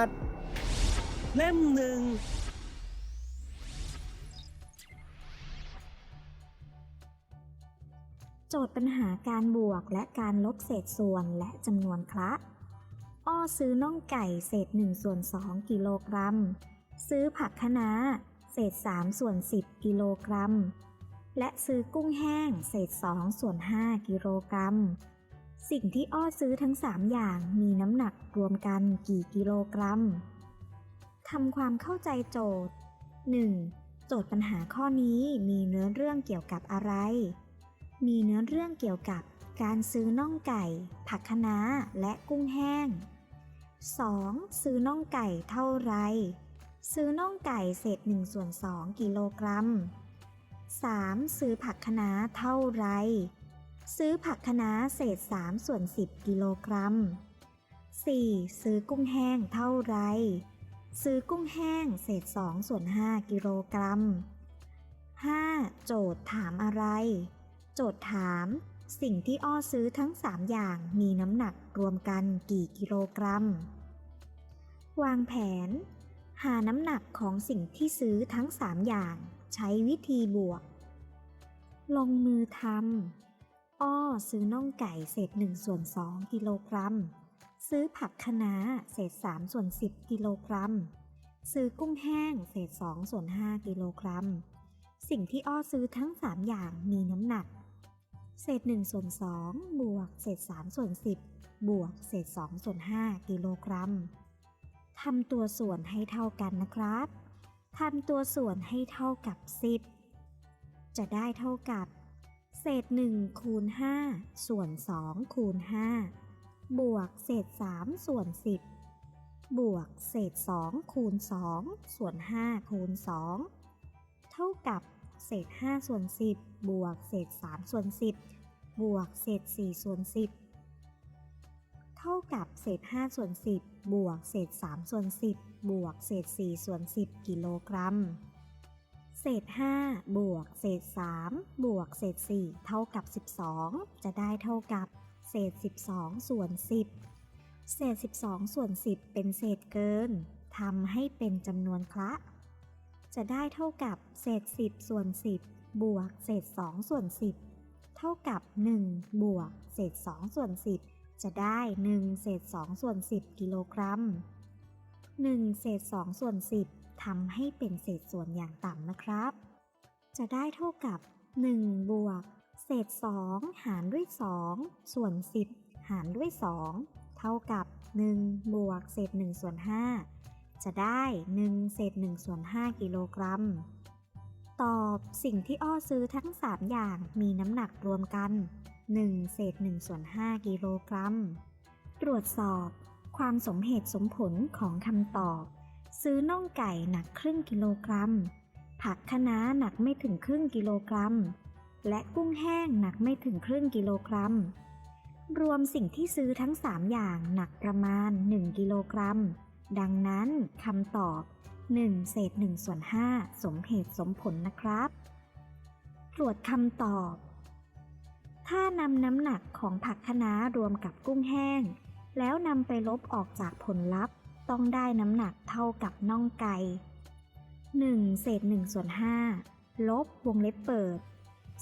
าษเล่มหนึ่ง โจทย์ปัญหาการบวกและการลบเศษส่วนและจำนวนคละอ้อซื้อน่องไก่เศษ1ส่วน2กิโลกรัม ซื้อผักคะน้า เศษ3ส่วน10กิโลกรัม และซื้อกุ้งแห้ง เศษ2ส่วน5กิโลกรัม สิ่งที่อ้อซื้อทั้ง 3 อย่างมีน้ำหนักรวมกันกี่กิโลกรัมทำความเข้าใจโจทย์ 1. โจทย์ปัญหาข้อนี้มีเนื้อเรื่องเกี่ยวกับอะไร มีเนื้อเรื่องเกี่ยวกับการซื้อน่องไก่ ผักคะน้าและกุ้งแห้ง 2. ซื้อน่องไก่เท่าไร ซื้อน่องไก่เศษ1ส่วน2กิโลกรัม 3. ซื้อผักคะน้าเท่าไร ซื้อผักคะน้าเศษ3ส่วน10 กิโลกรัม 4. ซื้อกุ้งแห้งเท่าไร ซื้อกุ้งแห้งเศษ2ส่วน5กิโลกรัม 5. โจทย์ถามอะไร โจทย์ถาม สิ่งที่อ้อซื้อทั้ง 3 อย่างมีน้ำหนักรวมกันกี่กิโลกรัม วางแผน หาน้ำหนักของสิ่งที่ซื้อทั้ง 3 อย่าง ใช้วิธีบวก ลงมือทำ อ้อซื้อน่องไก่เศษ1ส่วน2กิโลกรัม ซื้อผักคะน้าเศษ3ส่วน10กิโลกรัม ซื้อกุ้งแห้งเศษ2ส่วน5กิโลกรัม สิ่งที่อ้อซื้อทั้ง 3 อย่างมีน้ำหนัก เศษ1ส่วน2บวกเศษ3ส่วน10 บวกเศษ2ส่วน5กิโลกรัมทำตัวส่วนให้เท่ากันนะครับทำตัวส่วนให้เท่ากับ 10 จะได้เท่ากับ เศษ1คูณ5ส่วน2คูณ5บวกเศษ3ส่วน10 บวกเศษ2คูณ2ส่วน5คูณ2เท่ากับเศษ5ส่วน10 บวกเศษ3ส่วน10 บวกเศษ4ส่วน10 เท่ากับเศษ5ส่วน10 บวกเศษ3ส่วน10 บวกเศษ4ส่วน10 กิโลกรัม เศษ 5 บวก เศษ 3 บวก เศษ 4 เท่ากับ 12 จะได้เท่ากับ เศษ 12 ส่วน 10 เศษ 12 ส่วน 10 เป็นเศษเกินทำให้เป็นจำนวนคละ จะได้เท่ากับ เศษ 10 ส่วน 10 บวก เศษ 2 ส่วน 10 เท่ากับ 1 บวก เศษ 2 ส่วน 10 จะได้ 1 เศษ 2 ส่วน 10 กิโลกรัม 1 เศษ 2 ส่วน 10 ทำให้เป็นเศษส่วนอย่างต่ำนะครับ จะได้เท่ากับ 1 บวก เศษ 2 หารด้วย 2 ส่วน 10 หารด้วย 2 เท่ากับ 1 บวก เศษ1ส่วน 5 จะได้ 1 เศษ1ส่วน 5 กิโลกรัม ตอบสิ่งที่อ้อซื้อทั้ง 3 อย่างมีน้ำหนักรวมกัน 1 เศษ1ส่วน 5 กิโลกรัม ตรวจสอบความสมเหตุสมผลของคำตอบ ซื้อน่องไก่หนักครึ่งกิโลกรัม ผักคะน้าหนักไม่ถึงครึ่งกิโลกรัม และกุ้งแห้งหนักไม่ถึงครึ่งกิโลกรัม รวมสิ่งที่ซื้อทั้ง 3 อย่างหนักประมาณ 1 กิโลกรัม ดังนั้นคำตอบ 1 เศษ1ส่วน5สมเหตุสมผลนะครับ ตรวจคำตอบ ถ้านำน้ำหนักของผักคะน้ารวมกับกุ้งแห้ง แล้วนำไปลบออกจากผลลัพธ์ ต้องได้น้ำหนักเท่ากับน่องไก่ 1 เศษ1ส่วน5ลบวงเล็บเปิด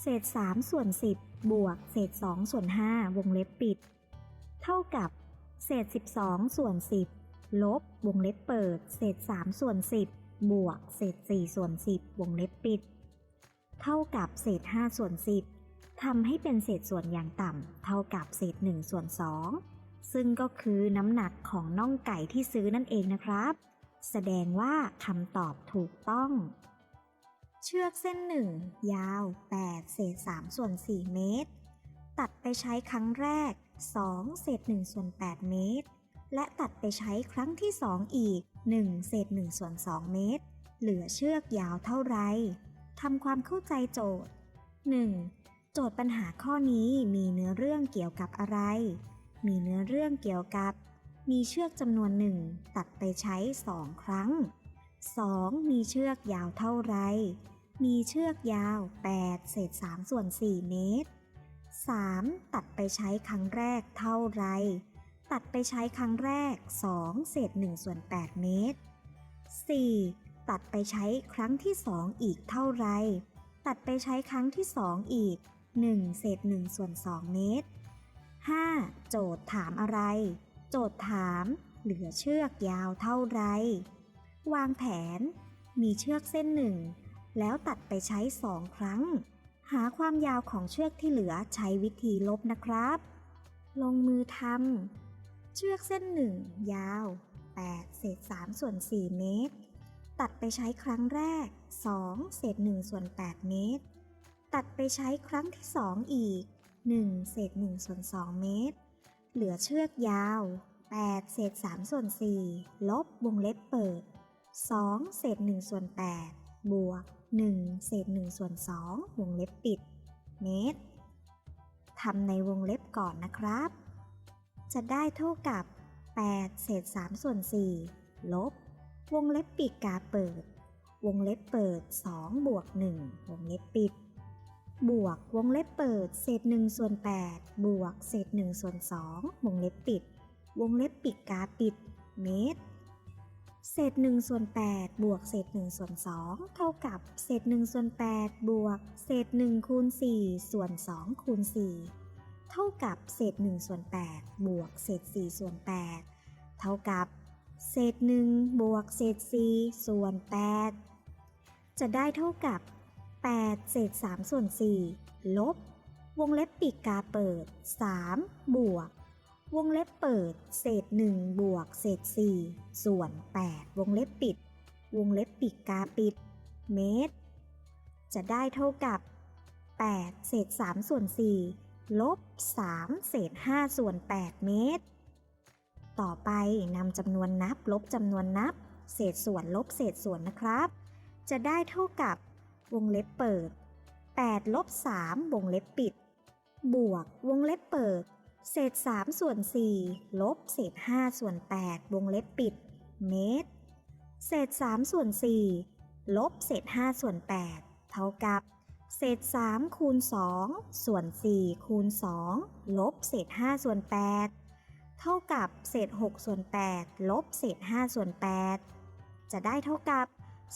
เศษ3ส่วน10 บวก เศษ2ส่วน5วงเล็บปิด เท่ากับ เศษ 12 ส่วน 10 ลบวงเล็บเปิด เศษ3ส่วน 10 บวก เศษ4ส่วน 10 วงเล็บปิด เท่ากับเศษ5ส่วน 10ทำให้เป็นเศษส่วนอย่างต่ำเท่ากับเศษ1ส่วน2 ซึ่งก็คือน้ำหนักของน่องไก่ที่ซื้อนั่นเองนะครับ แสดงว่าคำตอบถูกต้อง เชือกเส้นหนึ่งยาว 8 เศษ 3 ส่วน 4 เมตร ตัดไปใช้ครั้งแรก 2 เศษ 1 ส่วน 8 เมตร และตัดไปใช้ครั้งที่ 2 อีก 1 เศษ 1 ส่วน 2 เมตร เหลือเชือกยาวเท่าไรทำความเข้าใจโจทย์ 1. โจทย์ปัญหาข้อนี้มีเนื้อเรื่องเกี่ยวกับอะไร มีเนื้อเรื่องเกี่ยวกับ มีเชือกจำนวนหนึ่งตัดไปใช้2ครั้ง 2. มีเชือกยาวเท่าไร มีเชือกยาว 8 เศษ 3 ส่วน 4 เมตร 3. ตัดไปใช้ครั้งแรกเท่าไร ตัดไปใช้ครั้งแรก 2 เศษ 1 ส่วน 8 เมตร 4. ตัดไปใช้ครั้งที่ 2 อีกเท่าไร ตัดไปใช้ครั้งที่ 2 อีก 1 เศษ 1 ส่วน 2 เมตร โจทย์ถามอะไร โจทย์ถามเหลือเชือกยาวเท่าไร วางแผน มีเชือกเส้นหนึ่ง แล้วตัดไปใช้2ครั้ง หาความยาวของเชือกที่เหลือใช้วิธีลบนะครับ ลงมือทำเชือกเส้นหนึ่งยาว 8 เศษ 3 ส่วน 4 เมตร ตัดไปใช้ครั้งแรก 2 เศษ 1 ส่วน 8 เมตร ตัดไปใช้ครั้งที่ 2 อีก 1 เศษ 1 ส่วน 2 เมตร เหลือเชือกยาว 8 เศษ 3 ส่วน 4 ลบวงเล็บเปิด 2 เศษ 1 ส่วน 8 บวก 1 เศษ 1 ส่วน 2 วงเล็บปิด เมตรทำในวงเล็บก่อนนะครับ จะได้เท่ากับ 8 เศษ 3 ส่วน 4 ลบ วงเล็บปิดกาเปิด วงเล็บเปิด 2 บวก 1 วงเล็บปิด บวกวงเล็บเปิดเศษ1ส่วน8บวกเศษ1ส่วน2วงเล็บปิด วงเล็บปิดกาปิด เมตร เศษ1ส่วน8บวกเศษ1ส่วน2เท่ากับเศษ1ส่วน8บวกเศษ1คูณ4ส่วน2คูณ4เท่ากับเศษ1ส่วน8บวกเศษ4ส่วน8เท่ากับเศษ1บวกเศษ4ส่วน8จะได้เท่ากับ 8 เศษ 3 ส่วน 4 ลบ วงเล็บปิดกาเปิด 3 บวก วงเล็บเปิด เศษ 1 บวก เศษ 4 ส่วน 8 วงเล็บปิด วงเล็บปิดกาปิด เมตร จะได้เท่ากับ 8 เศษ 3 ส่วน 4 ลบ 3 เศษ 5 ส่วน 8 เมตร ต่อไปนำจำนวนนับลบจำนวนนับ เศษส่วนลบเศษส่วนนะครับ จะได้เท่ากับ วงเล็บเปิด8ลบ3วงเล็บปิด บวกวงเล็บเปิด เศษ 3 ส่วน 4 ลบเศษ 5 ส่วน 8 วงเล็บปิด เมตร เศษ 3 ส่วน 4 ลบเศษ 5 ส่วน 8 เท่ากับ เศษ 3 คูณ 2 ส่วน 4 คูณ 2 ลบเศษ 5 ส่วน 8 เท่ากับเศษ 6 ส่วน 8 ลบเศษ 5 ส่วน 8 จะได้เท่ากับ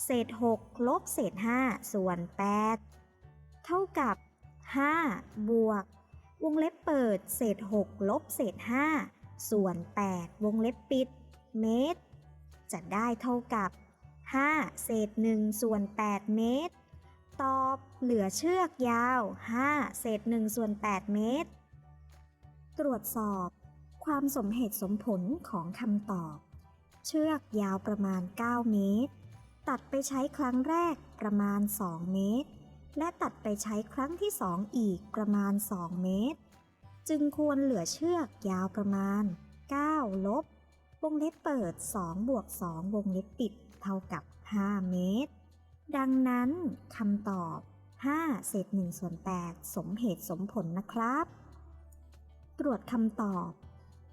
เศษ 6 ลบเศษ 5 ส่วน 8 เท่ากับ 5 บวก วงเล็บเปิด เศษ 6 ลบเศษ 5 ส่วน 8 วงเล็บปิด เมตร จะได้เท่ากับ 5 เศษ 1 ส่วน 8 เมตร ตอบเหลือเชือกยาว 5 เศษ 1 ส่วน 8 เมตร ตรวจสอบความสมเหตุสมผลของคำตอบ เชือกยาวประมาณ 9 เมตร ตัดไปใช้ครั้งแรกประมาณ 2 เมตร และตัดไปใช้ครั้งที่ 2 อีกประมาณ 2 เมตร จึงควรเหลือเชือกยาวประมาณ 9 ลบ วงเล็บเปิด 2 บวก 2 วงเล็บปิด เท่ากับ 5 เมตร ดังนั้นคำตอบ 5 เศษ1ส่วน8สมเหตุสมผลนะครับ ตรวจคำตอบ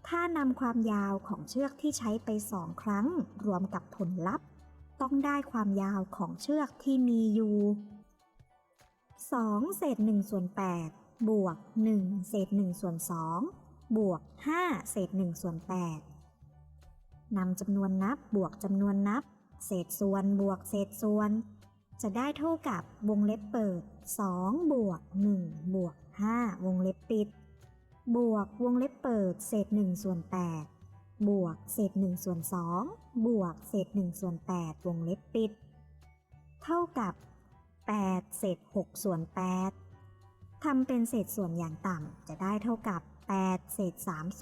ถ้านำความยาวของเชือกที่ใช้ไป 2 ครั้ง รวมกับผลลัพธ์ ต้องได้ความยาวของเชือกที่มีอยู่ 2 เศษ1ส่วน8บวก 1 เศษ1ส่วน2บวก 5 เศษ1ส่วน8นำจำนวนนับบวกจำนวนนับ เศษส่วนบวกเศษส่วน จะได้เท่ากับวงเล็บเปิด 2 บวก 1 บวก 5 วงเล็บปิด บวกวงเล็บเปิด เศษ1ส่วน8 บวกเศษ1ส่วน2บวกเศษ1ส่วน8วงเล็บปิด เท่ากับ 8 เศษ6ส่วน8ทำเป็นเศษส่วนอย่างต่ำจะได้เท่ากับ 8 เศษ3ส่วน